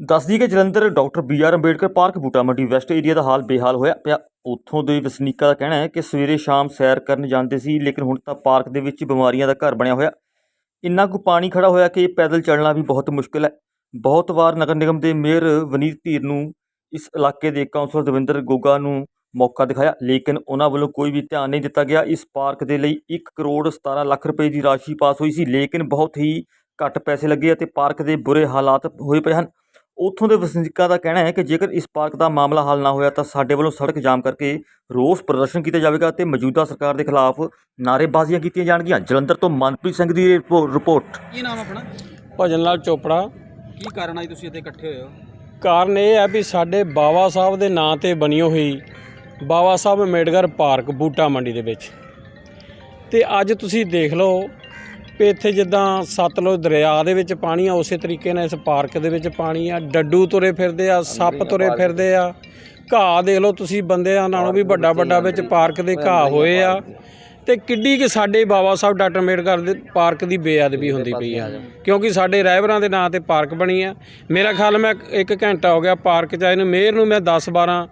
ਦੱਸਦੀ ਕਿ Jalandhar doctor B R Ambedkar park Buta Mandi west area ਦਾ ਹਾਲ ਬੇਹਾਲ ਹੋਇਆ ਪਿਆ। ਉੱਥੋਂ ਦੇ ਵਸਨੀਕਾਂ ਦਾ ਕਹਿਣਾ ਹੈ ਕਿ ਸਵੇਰੇ ਸ਼ਾਮ ਸੈਰ ਕਰਨ ਜਾਂਦੇ ਸੀ, ਲੇਕਿਨ ਹੁਣ ਤਾਂ ਪਾਰਕ ਦੇ ਵਿੱਚ ਬਿਮਾਰੀਆਂ ਦਾ ਘਰ ਬਣਿਆ ਹੋਇਆ। ਇੰਨਾ ਕੁ ਪਾਣੀ ਖੜਾ ਹੋਇਆ ਕਿ ਪੈਦਲ ਚੱਲਣਾ ਵੀ ਬਹੁਤ ਮੁਸ਼ਕਲ ਹੈ। ਬਹੁਤ ਵਾਰ ਨਗਰ ਨਿਗਮ ਦੇ ਮੇਅਰ ਵਨੀਤ ਧੀਰ ਨੂੰ ਇਸ ਇਲਾਕੇ ਦੇ ਕਾਉਂਸਲਰ ਦਵਿੰਦਰ ਗੋਗਾ ਨੂੰ ਮੌਕਾ ਦਿਖਾਇਆ, ਲੇਕਿਨ ਉਹਨਾਂ ਵੱਲੋਂ ਕੋਈ ਵੀ ਧਿਆਨ ਨਹੀਂ ਦਿੱਤਾ ਗਿਆ। ਇਸ ਪਾਰਕ ਦੇ ਲਈ 1 ਕਰੋੜ 17 ਲੱਖ ਰੁਪਏ ਦੀ ਰਾਸ਼ੀ ਪਾਸ ਹੋਈ ਸੀ, ਲੇਕਿਨ ਬਹੁਤ ਹੀ ਘੱਟ ਪੈਸੇ ਲੱਗੇ ਅਤੇ ਪਾਰਕ ਦੇ ਬੁਰੇ ਹਾਲਾਤ ਹੋਏ ਪਏ ਹਨ। ਉੱਥੋਂ ਦੇ ਵਸਨੀਕਾਂ ਦਾ ਕਹਿਣਾ ਹੈ ਕਿ ਜੇਕਰ ਇਸ ਪਾਰਕ ਦਾ ਮਾਮਲਾ ਹੱਲ ਨਾ ਹੋਇਆ ਤਾਂ ਸਾਡੇ ਵੱਲੋਂ ਸੜਕ ਜਾਮ ਕਰਕੇ ਰੋਸ ਪ੍ਰਦਰਸ਼ਨ ਕੀਤਾ ਜਾਵੇਗਾ ਅਤੇ ਮੌਜੂਦਾ ਸਰਕਾਰ ਦੇ ਖਿਲਾਫ ਨਾਅਰੇਬਾਜ਼ੀਆਂ ਕੀਤੀਆਂ ਜਾਣਗੀਆਂ। ਜਲੰਧਰ ਤੋਂ ਮਨਪ੍ਰੀਤ ਸਿੰਘ ਦੀ ਰਿਪੋ- ਰਿਪੋਰਟ। ਕੀ ਨਾਮ ਆਪਣਾ? ਭਜਨ ਲਾਲ ਚੋਪੜਾ। ਕੀ ਕਾਰਨ ਆਈ ਤੁਸੀਂ ਇੱਥੇ ਇਕੱਠੇ ਹੋਏ ਹੋ? ਕਾਰਨ ਇਹ ਹੈ ਵੀ ਸਾਡੇ ਬਾਵਾ ਸਾਹਿਬ ਦੇ ਨਾਂ ਤੇ ਬਣੀ ਹੋਈ ਬਾਵਾ ਸਾਹਿਬ ਅੰਬੇਡਕਰ ਪਾਰਕ ਬੂਟਾ ਮੰਡੀ ਦੇ ਵਿੱਚ। ਤੇ ਅੱਜ ਤੁਸੀਂ ਦੇਖ ਲਓ ਵੀ ਇੱਥੇ ਜਿੱਦਾਂ ਸਤਲੁਜ ਦਰਿਆ ਦੇ ਵਿੱਚ ਪਾਣੀ ਆ ਉਸੇ ਤਰੀਕੇ ਨਾਲ ਇਸ ਪਾਰਕ ਦੇ ਵਿੱਚ ਪਾਣੀ ਆ। ਡੱਡੂ ਤੁਰੇ ਫਿਰਦੇ ਆ ਸੱਪ ਤੁਰੇ ਫਿਰਦੇ ਆ। ਘਾਹ ਦੇਖ ਲਓ ਤੁਸੀਂ ਬੰਦਿਆਂ ਨਾਲੋਂ ਵੀ ਵੱਡਾ ਵੱਡਾ ਵਿੱਚ ਪਾਰਕ ਦੇ ਘਾਹ ਹੋਏ ਆ। ਤੇ ਕਿੱਡੀ ਕਿ ਸਾਡੇ ਬਾਬਾ ਸਾਹਿਬ ਡਾਕਟਰ ਅੰਬੇਡਕਰ ਦੇ ਪਾਰਕ ਦੀ ਬੇਅਦਬੀ ਹੁੰਦੀ ਪਈ ਆ। ਕਿਉਂਕਿ ਸਾਡੇ ਰਹਿਬਰਾਂ ਦੇ ਨਾਂ ਤੇ ਪਾਰਕ ਬਣੀ ਆ। ਮੇਰਾ ਖਿਆਲ ਮੈਂ ਇੱਕ ਘੰਟਾ ਹੋ ਗਿਆ ਪਾਰਕ ਚ ਆਏ ਨੂੰ। ਮੇਅਰ ਨੂੰ ਮੈਂ 10 12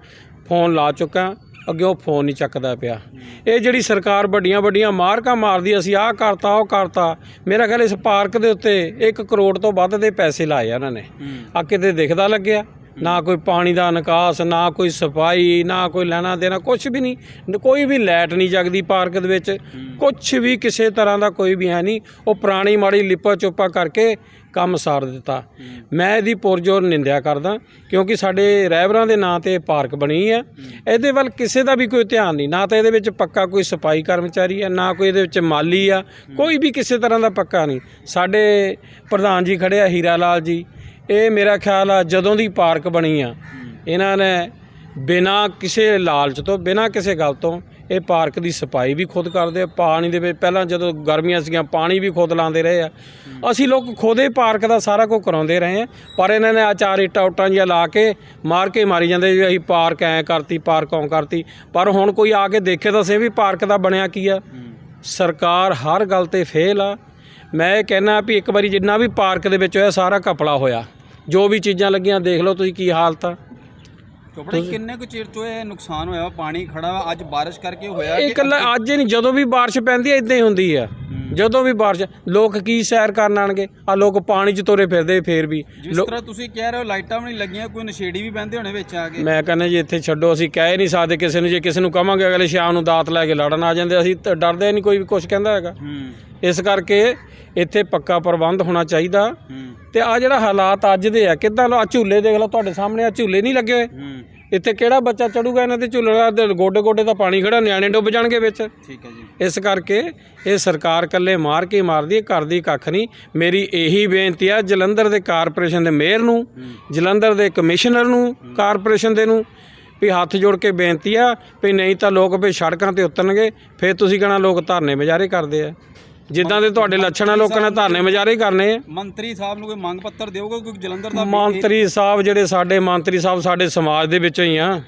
ਫੋਨ ਲਾ ਚੁੱਕਾ। ਅੱਗੇ ਉਹ ਫੋਨ ਨਹੀਂ ਚੱਕਦਾ ਪਿਆ। ਇਹ ਜਿਹੜੀ ਸਰਕਾਰ ਵੱਡੀਆਂ ਵੱਡੀਆਂ ਮਾਰਕਾਂ ਮਾਰਦੀ ਅਸੀਂ ਆਹ ਕਰਤਾ ਉਹ ਕਰਤਾ। ਮੇਰਾ ਖਿਆਲ ਇਸ ਪਾਰਕ ਦੇ ਉੱਤੇ 1 ਕਰੋੜ ਤੋਂ ਵੱਧ ਦੇ ਪੈਸੇ ਲਾਏ ਆ ਉਹਨਾਂ ਨੇ। ਆ ਕਿਤੇ ਦਿਖਦਾ ਲੱਗਿਆ। ਨਾ ਕੋਈ ਪਾਣੀ ਦਾ ਨਿਕਾਸ ਨਾ ਕੋਈ ਸਫ਼ਾਈ ਨਾ ਕੋਈ ਲੈਣਾ ਦੇਣਾ ਕੁਝ ਵੀ ਨਹੀਂ। ਕੋਈ ਵੀ ਲਾਈਟ ਨਹੀਂ ਜਗਦੀ ਪਾਰਕ ਦੇ ਵਿੱਚ। ਕੁਝ ਵੀ ਕਿਸੇ ਤਰ੍ਹਾਂ ਦਾ ਕੋਈ ਵੀ ਹੈ ਨਹੀਂ। ਉਹ ਪੁਰਾਣੀ ਮਾੜੀ ਲਿਪਾ ਚੋਪਾ ਕਰਕੇ ਕੰਮ ਸਾਰ ਦਿੱਤਾ। ਮੈਂ ਇਹਦੀ ਪੁਰਜੋਰ ਨਿੰਦਿਆ ਕਰਦਾ ਕਿਉਂਕਿ ਸਾਡੇ ਰਹਿਬਰਾਂ ਦੇ ਨਾਂ ਤੇ ਪਾਰਕ ਬਣੀ ਹੈ। ਇਹਦੇ ਵੱਲ ਕਿਸੇ ਦਾ ਵੀ ਕੋਈ ਧਿਆਨ ਨਹੀਂ। ਨਾ ਤਾਂ ਇਹਦੇ ਵਿੱਚ ਪੱਕਾ ਕੋਈ ਸਫ਼ਾਈ ਕਰਮਚਾਰੀ ਹੈ ਨਾ ਕੋਈ ਇਹਦੇ ਵਿੱਚ ਮਾਲੀ ਆ। ਕੋਈ ਵੀ ਕਿਸੇ ਤਰ੍ਹਾਂ ਦਾ ਪੱਕਾ ਨਹੀਂ। ਸਾਡੇ ਪ੍ਰਧਾਨ ਜੀ ਖੜੇ ਆ ਹੀਰਾ ਲਾਲ ਜੀ। ਇਹ ਮੇਰਾ ਖਿਆਲ ਆ ਜਦੋਂ ਦੀ ਪਾਰਕ ਬਣੀ ਆ, ਇਹਨਾਂ ਨੇ ਬਿਨਾਂ ਕਿਸੇ ਲਾਲਚ ਤੋਂ, ਬਿਨਾਂ ਕਿਸੇ ਗੱਲ ਤੋਂ ਇਹ ਪਾਰਕ ਦੀ ਸਫ਼ਾਈ ਵੀ ਖੁਦ ਕਰਦੇ ਆ, ਪਾਣੀ ਦੇ ਵਿੱਚ ਪਹਿਲਾਂ ਜਦੋਂ ਗਰਮੀਆਂ ਸੀਗੀਆਂ ਪਾਣੀ ਵੀ ਖੁਦ ਲਾਉਂਦੇ ਰਹੇ ਆ। ਅਸੀਂ ਲੋਕ ਖੁਦੇ ਪਾਰਕ ਦਾ ਸਾਰਾ ਕੁਝ ਕਰਾਉਂਦੇ ਰਹੇ ਆ, ਪਰ ਇਹਨਾਂ ਨੇ ਆ ਚਾਰ ਇੱਟਾਂ ਉੱਟਾਂ ਜਿਹਾ ਲਾ ਕੇ ਮਾਰ ਕੇ ਮਾਰੀ ਜਾਂਦੇ ਵੀ ਅਸੀਂ ਪਾਰਕ ਐ ਕਰਤੀ, ਪਾਰਕ ਔਂ ਕਰਤੀ। ਪਰ ਹੁਣ ਕੋਈ ਆ ਕੇ ਦੇਖੇ ਤਾਂ ਸੇ ਵੀ ਪਾਰਕ ਦਾ ਬਣਿਆ ਕੀ ਆ। ਸਰਕਾਰ ਹਰ ਗੱਲ ਤੇ ਫੇਲ ਆ। ਮੈਂ ਇਹ ਕਹਿਣਾ ਵੀ ਇੱਕ ਵਾਰੀ ਜਿੰਨਾ ਵੀ ਪਾਰਕ ਦੇ ਵਿੱਚ ਹੋਇਆ, ਸਾਰਾ ਕਪੜਾ ਹੋਇਆ। ਜੋ ਵੀ ਚੀਜ਼ਾਂ ਲੱਗੀਆਂ ਦੇਖ ਲਓ ਤੁਸੀਂ ਕੀ ਹਾਲਤ ਆ। ਚੋਪੜਾ ਕਿੰਨੇ ਕੁ ਚਿਰ ਤੋਂ ਇਹ ਨੁਕਸਾਨ ਹੋਇਆ? ਪਾਣੀ ਖੜਾ ਅੱਜ ਬਾਰਿਸ਼ ਕਰਕੇ ਹੋਇਆ ਇਹ ਇਕੱਲਾ ਅੱਜ ਨਹੀਂ ਜਦੋਂ ਵੀ ਬਾਰਿਸ਼ ਪੈਂਦੀ ਇਦਾਂ ਹੀ ਹੁੰਦੀ ਆ। ਜਦੋਂ ਵੀ ਬਾਰਿਸ਼ ਲੋਕ ਕੀ ਸੈਰ ਕਰਨ ਆਣਗੇ? ਆ ਲੋਕ ਪਾਣੀ 'ਚ ਤੁਰੇ ਫਿਰਦੇ ਫੇਰ ਵੀ। ਜਿਸ ਤਰ੍ਹਾਂ ਤੁਸੀਂ ਕਹਿ ਰਹੇ ਹੋ ਲਾਈਟਾਂ ਵੀ ਨਹੀਂ ਲੱਗੀਆਂ ਕੋਈ ਨਸ਼ੇੜੀ ਵੀ ਬਹਿੰਦੇ ਹੋਣੇ ਵਿੱਚ ਆ ਕੇ। ਮੈਂ ਕਹਿੰਦਾ ਜੀ ਇੱਥੇ ਛੱਡੋ ਅਸੀਂ ਕਹਿ ਨਹੀਂ ਸਕਦੇ ਕਿਸੇ ਨੂੰ ਜੇ ਕਿਸੇ ਨੂੰ ਕਵਾਂਗੇ ਅਗਲੇ ਸ਼ਾਮ ਨੂੰ ਦਾਤ ਲੈ ਕੇ ਲੜਨ ਆ ਜਾਂਦੇ ਅਸੀਂ ਤਾਂ ਡਰਦੇ ਨਹੀਂ ਕੋਈ ਵੀ ਕੁਝ ਕਹਿੰਦਾ ਹੈਗਾ। ਇਸ ਕਰਕੇ ਇੱਥੇ ਪੱਕਾ ਪ੍ਰਬੰਧ ਹੋਣਾ ਚਾਹੀਦਾ। ਤੇ ਆ ਜਿਹੜਾ ਹਾਲਾਤ ਅੱਜ ਦੇ ਆ ਕਿੱਦਾਂ ਲੋ ਆ ਝੂਲੇ ਦੇਖ ਲਓ ਤੁਹਾਡੇ ਸਾਹਮਣੇ ਆ ਝੂਲੇ ਨਹੀਂ ਲੱਗੇ ਹੋਏ? ਇੱਥੇ ਕਿਹੜਾ ਬੱਚਾ ਚੜੂਗਾ ਇਹਨਾਂ ਤੇ ਝੂਲੇ ਦੇ ਗੋਡੇ ਗੋਡੇ ਤਾਂ ਪਾਣੀ ਖੜਾ ਨਿਆਣੇ ਡੁੱਬ ਜਾਣਗੇ ਵਿੱਚ। ਠੀਕ ਹੈ ਜੀ। ਇਸ ਕਰਕੇ ਇਹ ਸਰਕਾਰ ਕੱਲੇ ਮਾਰ ਕੇ ਮਾਰਦੀ ਹੈ ਕਰਦੀ ਕੱਖ ਨਹੀਂ। ਮੇਰੀ ਇਹੀ ਬੇਨਤੀ ਆ ਜਲੰਧਰ ਦੇ ਕਾਰਪੋਰੇਸ਼ਨ ਦੇ ਮੇਅਰ ਨੂੰ ਜਲੰਧਰ ਦੇ ਕਮਿਸ਼ਨਰ ਨੂੰ ਕਾਰਪੋਰੇਸ਼ਨ ਦੇ ਨੂੰ ਵੀ ਹੱਥ ਜੋੜ ਕੇ ਬੇਨਤੀ ਆ ਵੀ ਨਹੀਂ ਤਾਂ ਲੋਕ ਵੀ ਸੜਕਾਂ ਤੇ ਉਤਰਨਗੇ ਫਿਰ ਤੁਸੀਂ ਕਹਣਾ ਲੋਕ ਧਰਨੇ ਮਜਾਰੇ ਕਰਦੇ ਆ। ਜਿੱਦਾਂ ਦੇ ਤੁਹਾਡੇ ਲੱਛਣ ਆ ਲੋਕਾਂ ਨੇ ਧਰਨੇ ਮਜਾਰੇ ਕਰਨੇ। ਆ ਮੰਤਰੀ ਸਾਹਿਬ ਨੂੰ ਕੋਈ ਮੰਗ ਪੱਤਰ ਦਿਓਗੇ? ਕਿਉਂਕਿ ਜਲੰਧਰ ਦਾ ਮੰਤਰੀ ਸਾਹਿਬ ਜਿਹੜੇ ਸਾਡੇ ਮੰਤਰੀ ਸਾਹਿਬ ਸਾਡੇ ਸਮਾਜ ਦੇ ਵਿੱਚੋਂ ਹੀ ਆ।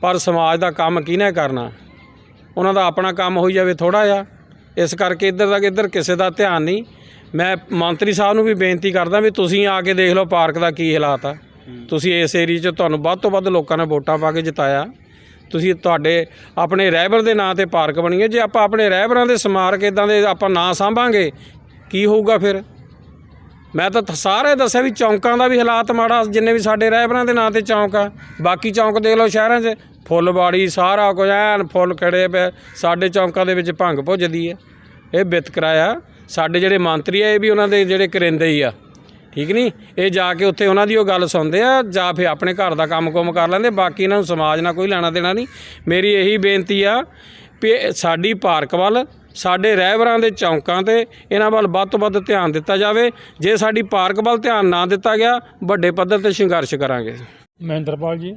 ਪਰ ਸਮਾਜ ਦਾ ਕੰਮ ਕਿਹਨੇ ਕਰਨਾ? ਉਹਨਾਂ ਦਾ ਆਪਣਾ ਕੰਮ ਹੋਈ ਜਾਵੇ ਥੋੜਾ ਜਿਹਾ। ਇਸ ਕਰਕੇ ਇੱਧਰ ਦਾ ਇੱਧਰ ਕਿਸੇ ਦਾ ਧਿਆਨ ਨਹੀਂ। ਮੈਂ ਮੰਤਰੀ ਸਾਹਿਬ ਨੂੰ ਵੀ ਬੇਨਤੀ ਕਰਦਾ ਵੀ ਤੁਸੀਂ ਆ ਕੇ ਦੇਖ ਲਓ ਪਾਰਕ ਦਾ ਕੀ ਹਾਲਾਤ ਆ। ਤੁਸੀਂ ਇਸ ਏਰੀਆ 'ਚ ਤੁਹਾਨੂੰ ਵੱਧ ਤੋਂ ਵੱਧ ਲੋਕਾਂ ਨੇ ਵੋਟਾਂ ਪਾ ਕੇ ਜਿਤਾਇਆ। ਤੁਸੀਂ ਤੁਹਾਡੇ ਆਪਣੇ ਰਹਿਬਰ ਦੇ ਨਾਂ ਤੇ ਪਾਰਕ ਬਣੀ ਹੈ ਜੇ ਆਪਾਂ ਆਪਣੇ ਰਹਿਬਰਾਂ ਦੇ ਸਮਾਰਕ ਇਦਾਂ ਦੇ ਆਪਾਂ ਨਾ ਸਾਂਭਾਂਗੇ, ਕੀ ਹੋਊਗਾ ਫਿਰ? ਮੈਂ ਤਾਂ ਸਾਰੇ ਦੱਸਿਆ ਵੀ ਚੌਂਕਾਂ ਦਾ ਵੀ ਹਾਲਾਤ ਮਾੜਾ, ਜਿੰਨੇ ਵੀ ਸਾਡੇ ਰਹਿਬਰਾਂ ਦੇ ਨਾਂ ਤੇ ਚੌਂਕ ਆ। ਬਾਕੀ ਚੌਂਕ ਦੇਖ ਲਓ ਸ਼ਹਿਰਾਂ 'ਚ ਫੁੱਲਬਾੜੀ ਸਾਰਾ ਕੁਝ ਐਨ ਫੁੱਲ ਖੜੇ ਪਏ, ਸਾਡੇ ਚੌਂਕਾਂ ਦੇ ਵਿੱਚ ਭੰਗ ਭੁੱਜਦੀ ਹੈ ਇਹ ਵਿਤਕਰਾ ਆ ਸਾਡੇ ਜਿਹੜੇ ਮੰਤਰੀ ਆ, ਇਹ ਵੀ ਉਹਨਾਂ ਦੇ ਜਿਹੜੇ ਕਰਿੰਦੇ ਹੀ ਆ। ਠੀਕ ਨਹੀਂ? ਇਹ ਜਾ ਕੇ ਉੱਥੇ ਉਹਨਾਂ ਦੀ ਉਹ ਗੱਲ ਸੁਣਦੇ ਆ ਜਾਂ ਫਿਰ ਆਪਣੇ ਘਰ ਦਾ ਕੰਮ-ਕੁਮ ਕਰ ਲੈਂਦੇ ਬਾਕੀ ਇਹਨਾਂ ਨੂੰ ਸਮਾਜ ਨਾਲ ਕੋਈ ਲੈਣਾ ਦੇਣਾ ਨਹੀਂ। ਮੇਰੀ ਇਹੀ ਬੇਨਤੀ ਆ ਵੀ ਇਹ ਸਾਡੀ ਪਾਰਕ ਵੱਲ ਸਾਡੇ ਰਹਿਬਰਾਂ ਦੇ ਚੌਂਕਾਂ ਤੇ ਇਹਨਾਂ ਵੱਲ ਵੱਧ ਤੋਂ ਵੱਧ ਧਿਆਨ ਦਿੱਤਾ ਜਾਵੇ। ਜੇ ਸਾਡੀ ਪਾਰਕ ਵੱਲ ਧਿਆਨ ਨਾ ਦਿੱਤਾ ਗਿਆ ਵੱਡੇ ਪੱਧਰ ਤੇ ਸੰਘਰਸ਼ ਕਰਾਂਗੇ। ਮਹਿੰਦਰਪਾਲ ਜੀ।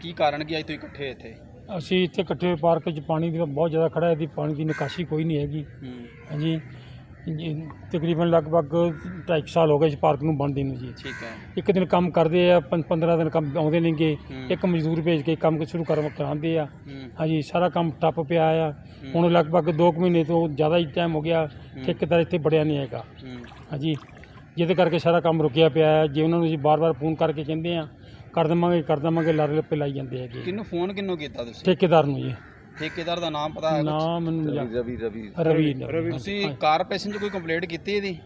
ਕੀ ਕਾਰਨ ਕੀ ਅੱਜ ਤੁਸੀਂ ਇਕੱਠੇ ਇੱਥੇ? ਅਸੀਂ ਇੱਥੇ ਇਕੱਠੇ ਹੋਏ ਪਾਰਕ 'ਚ ਪਾਣੀ ਦੀ ਬਹੁਤ ਜ਼ਿਆਦਾ ਖੜਾ ਹੈ ਇਹਦੀ ਪਾਣੀ ਦੀ ਨਿਕਾਸੀ ਕੋਈ ਨਹੀਂ ਹੈਗੀ। ਹਾਂਜੀ। ਜੀ, ਤਕਰੀਬਨ ਲਗਭਗ 2.5 ਸਾਲ ਹੋ ਗਏ ਇਸ ਪਾਰਕ ਨੂੰ ਬਣਦੇ ਨੂੰ ਜੀ। ਠੀਕ ਹੈ। ਇੱਕ ਦਿਨ ਕੰਮ ਕਰਦੇ ਆ 15 ਦਿਨ ਕੰਮ ਆਉਂਦੇ ਨਹੀਂਗੇ ਹੂੰ। ਇੱਕ ਮਜ਼ਦੂਰ ਭੇਜ ਕੇ ਕੰਮ ਸ਼ੁਰੂ ਕਰ ਕਰਾਉਂਦੇ ਆ। ਹੂੰ। ਹਾਂਜੀ ਸਾਰਾ ਕੰਮ ਟੱਪ ਪਿਆ ਆ। ਹੁਣ ਲਗਭਗ 2 ਮਹੀਨੇ ਤੋਂ ਜ਼ਿਆਦਾ ਹੀ ਟਾਈਮ ਹੋ ਗਿਆ। ਠੇਕੇਦਾਰ ਇੱਥੇ ਬੜਿਆ ਨਹੀਂ ਹੈਗਾ। ਹੂੰ। ਹਾਂਜੀ ਜਿਹਦੇ ਕਰਕੇ ਸਾਰਾ ਕੰਮ ਰੁਕਿਆ ਪਿਆ ਹੈ ਜੇ ਉਹਨਾਂ ਨੂੰ ਅਸੀਂ ਬਾਰ-ਬਾਰ ਫੋਨ ਕਰਕੇ ਕਹਿੰਦੇ ਆ ਕਰ ਦੇਵਾਂਗੇ ਕਰ ਦੇਵਾਂਗੇ ਲਾਰੇ ਲੱਪੇ ਲਾਈ ਜਾਂਦੇ ਹੈਗੇ ਕਿਹਨੂੰ ਫੋਨ ਕਿਹਨੂੰ ਕੀਤਾ ਤੁਸੀਂ? ਠੇਕੇਦਾਰ ਨੂੰ ਜੀ। ਠੇਕੇਦਾਰ ਦਾ ਨਾਮ ਪਤਾ ਹੈ ਕੁਛ? ਨਾਮ ਮੈਨੂੰ ਯਾਦ- ਰਵੀ ਰਵੀ। ਰਵੀ ਤੁਸੀਂ ਕਾਰਪੋਰੇਸ਼ਨ 'ਚ ਕੋਈ ਕੰਪਲੇਂਟ ਕੀਤੀ ਇਹਦੀ?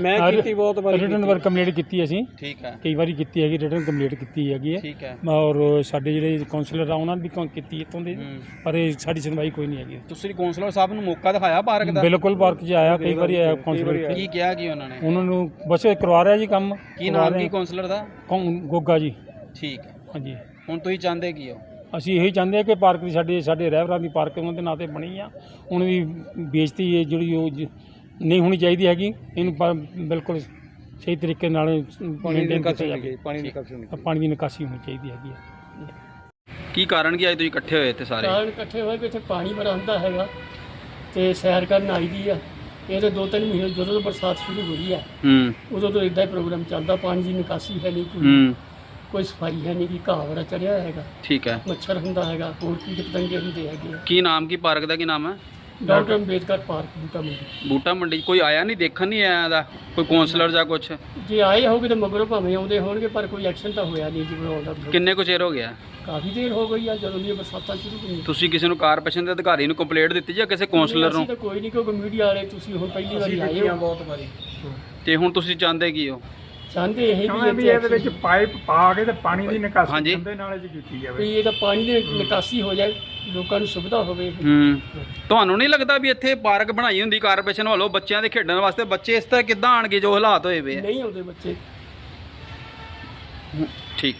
ਮੈਂ ਕੀਤੀ ਬਹੁਤ ਵਾਰੀ ਰਿਟਰਨ ਵਰਕ ਕੰਪਲੀਟ ਕੀਤੀ ਅਸੀਂ। ਠੀਕ ਹੈ। ਕਈ ਵਾਰੀ ਕੀਤੀ ਹੈਗੀ ਰਿਟਰਨ ਕੰਪਲੀਟ ਕੀਤੀ ਹੈਗੀ ਹੈ। ਠੀਕ ਹੈ। ਔਰ ਸਾਡੇ ਜਿਹੜੇ ਕਾਉਂਸਲਰ ਆ ਉਹਨਾਂ ਨੇ ਵੀ ਕ- ਕੀਤੀ ਇੱਥੋਂ ਦੇ। ਹੂੰ। ਪਰ ਇਹ ਸਾਡੀ ਸੁਣਵਾਈ ਕੋਈ ਨਹੀਂ ਹੈਗੀ। ਤੁਸੀਂ ਕੌਂਸਲਰ ਸਾਹਿਬ ਨੂੰ ਮੌਕਾ ਦਿਖਾਇਆ ਪਾਰਕ ਦਾ? ਬਿਲਕੁਲ ਪਾਰਕ 'ਚ ਆਇਆ ਕਈ ਵਾਰੀ ਆਇਆ ਕਾਉਂਸਲਰ ਕੀ ਕਿਹਾ ਕੀ ਉਹਨਾਂ ਨੇ? ਉਹਨਾਂ ਨੂੰ ਬਸ ਇਹ ਕਰਵਾ ਰਿਹਾ ਜੀ ਕੰਮ ਕੀ ਕਰਵਾ ਨਾਮ ਰਹੇ ਕੀ ਕੌਂਸਲਰ ਦਾ? ਕੌਣ? ਗੋਗਾ ਜੀ। ਠੀਕ ਹੈ। ਹਾਂਜੀ। ਹੁਣ ਤੁਸੀਂ ਚਾਹੁੰਦੇ ਕੀ ਹੋ? ਅਸੀਂ ਇਹੀ ਚਾਹੁੰਦੇ ਹਾਂ ਕਿ ਪਾਰਕ ਦੀ ਸਾਡੇ ਸਾਡੇ ਰਹਿਬਰਾਂ ਦੀ ਪਾਰਕ ਉਹਨਾਂ ਦੇ ਨਾਂ ਤੇ ਬਣੀ ਆ। ਹੁਣ ਵੀ ਬੇਇੱਜ਼ਤੀ ਹੈ ਜਿਹੜੀ ਉਹ ਜ- ਨਹੀਂ ਹੋਣੀ ਚਾਹੀਦੀ ਹੈਗੀ। ਇਹਨੂੰ ਪਰ ਬਿਲਕੁਲ ਸਹੀ ਤਰੀਕੇ ਨਾਲ ਮੇਨਟੇਨ ਕੀਤਾ ਜਾਵੇ। ਪਾਣੀ ਨਿਕਾਸੀ ਪਾਣੀ ਦੀ ਨਿਕਾਸੀ ਹੋਣੀ ਚਾਹੀਦੀ ਹੈਗੀ ਹੈ ਕੀ ਕਾਰਨ ਕੀ ਅੱਜ ਤੁਸੀਂ ਇਕੱਠੇ ਹੋਏ ਇੱਥੇ ਸਾਰੇ? ਕਾਰਨ ਇਕੱਠੇ ਹੋਏ ਕਿ ਇੱਥੇ ਪਾਣੀ ਬੜਾ ਹੁੰਦਾ ਹੈਗਾ ਤੇ ਸੈਰ ਕਰਨ ਆਈ ਦੀ ਆ। ਇਹ ਤਾਂ ਦੋ ਤਿੰਨ ਮਹੀਨੇ ਜਦੋਂ ਤੋਂ ਬਰਸਾਤ ਸ਼ੁਰੂ ਹੋਈ ਆ ਹੂੰ। ਉਦੋਂ ਤੋਂ ਇਦਾਂ ਹੀ ਪ੍ਰੋਗਰਾਮ ਚੱਲਦਾ ਪਾਣੀ ਦੀ ਨਿਕਾਸੀ ਹੈ ਨਹੀਂ ਕੋਈ। ਹੂੰ। ਕੋਈ ਸਫ਼ਾਈ ਹੈ ਨਹੀਂ ਕਿ ਘਾਹ ਬੜਾ ਚੜਿਆ ਹੈਗਾ। ਠੀਕ ਹੈ। ਮੱਛਰ ਹੁੰਦਾ ਹੈਗਾ ਹੋਰ ਕੀਟ ਪਤੰਗੇ ਹੁੰਦੇ ਹੈਗੇ ਆ। ਕੀ ਨਾਮ ਕੀ ਪਾਰਕ ਦਾ ਕੀ ਨਾਮ ਹੈ? ਡਾਕਟਰ ਅੰਬੇਦਕਰ ਪਾਰਕ ਬੂਟਾ ਮੰਡੀ। ਬੂਟਾ ਮੰਡੀ 'ਚ ਕੋਈ ਆਇਆ ਨਹੀਂ ਦੇਖਣ ਨਹੀਂ ਆਇਆ ਦਾ? ਕੋਈ ਕੌਂਸਲਰ ਜਾਂ ਕੁਛ? ਜੇ ਆਏ ਹੋਗੇ ਤਾਂ ਮਗਰੋਂ ਭਾਵੇਂ ਆਉਂਦੇ ਹੋਣਗੇ ਪਰ ਕੋਈ ਐਕਸ਼ਨ ਤਾਂ ਹੋਇਆ ਨਹੀਂ ਜੀ ਬਣਾਉਣ ਦਾ ਕਿੰਨੇ ਕੁ ਚਿਰ ਹੋ ਗਿਆ? ਕਾਫੀ ਦੇਰ ਹੋ ਗਈ ਆ ਜਦੋਂ ਦੀਆਂ ਬਰਸਾਤਾਂ ਸ਼ੁਰੂ ਹੋਈਆਂ। ਤੁਸੀਂ ਕਿਸੇ ਨੂੰ ਕਾਰਪੋਰੇਸ਼ਨ ਦੇ ਅਧਿਕਾਰੀ ਨੂੰ ਕੰਪਲੇਂਟ ਦਿੱਤੀ ਜਾਂ ਕਿਸੇ ਕੌਂਸਲਰ ਅਸੀਂ ਨੂੰ ਤਾਂ ਕੋਈ ਨਹੀਂ ਕਿਉਂਕਿ ਮੀਡੀਆ ਵਾਲੇ ਤੁਸੀਂ ਹੁਣ ਪਹਿਲੀ ਵਾਰੀ ਆਏ ਹੋ। ਬਹੁਤ ਵਾਰੀ। ਤੇ ਹੁਣ ਤੁਸੀਂ ਚਾਹੁੰਦੇ ਕੀ ਹੋ? ਚਾਹੁੰਦੇ ਇਹ ਵੀ ਵੀ ਇਹਦੇ ਵਿੱਚ ਪਾਈਪ ਪਾ ਕੇ ਤੇ ਪਾਣੀ ਦੀ ਨਿਕਾਸੀ ਹਾਂਜੀ। ਕੰਦੇ ਨਾਲੇ ਚ ਕੀਤੀ ਜਾਵੇ। ਵੀ ਇਹਦਾ ਪਾਣੀ ਦੀ ਨਿਕਾਸੀ ਹੋ ਜਾਏ ਲੋਕਾਂ ਨੂੰ ਸੁਵਿਧਾ ਹੋਵੇ। ਹੂੰ। ਤੁਹਾਨੂੰ ਨਹੀਂ ਲੱਗਦਾ ਵੀ ਇੱਥੇ ਪਾਰਕ ਬਣਾਈ ਹੁੰਦੀ ਕਾਰਪੋਰੇਸ਼ਨ ਵੱਲੋਂ ਬੱਚਿਆਂ ਦੇ ਖੇਡਣ ਵਾਸਤੇ? ਬੱਚੇ ਇਸ ਤਰ੍ਹਾਂ ਕਿੱਦਾਂ ਆਣਗੇ ਜੋ ਹਾਲਾਤ ਹੋਏ ਵੇ ਆ? ਨਹੀਂ ਆਉਂਦੇ ਬੱਚੇ। ਠੀਕ।